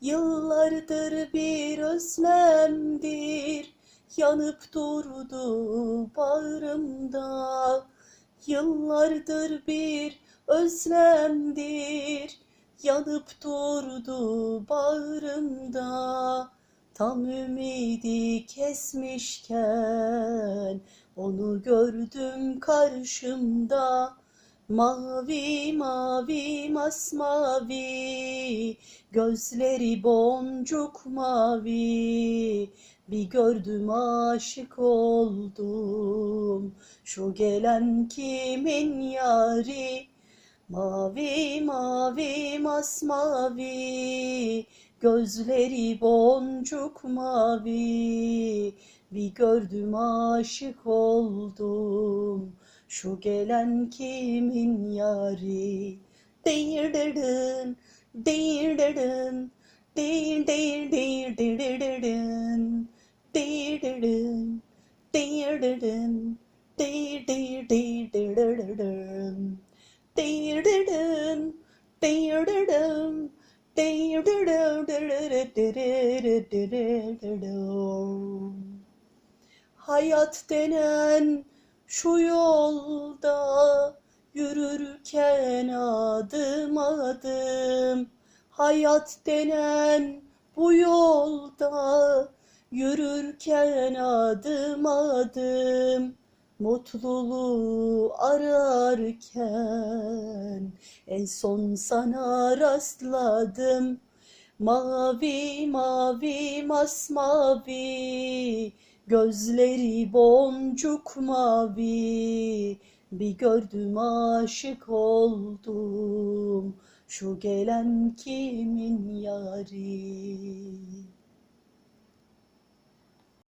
Yıllardır bir özlemdir Yanıp durdu bağrımda. Yıllardır bir özlemdir Yanıp durdu bağrımda. Tam ümidi kesmişken onu gördüm karşımda. Mavi mavi masmavi Gözleri boncuk mavi Bir gördüm aşık oldum Şu gelen kimin yari Mavi mavi masmavi Gözleri boncuk mavi Bir gördüm aşık oldum. Şu gelen kimin yari? Değirdirdin, değirdirdin Değir değir değir değirdirdin Değirdirdin, değirdirdin Değir değir değir değirdirdin Değirdirdin, değirdirdin Hayat denen şu yolda yürürken adım adım. Hayat denen bu yolda yürürken adım adım Mutluluğu ararken en son sana rastladım. Mavi mavi masmavi Gözleri boncuk mavi. Bir gördüm aşık oldum Şu gelen kimin yari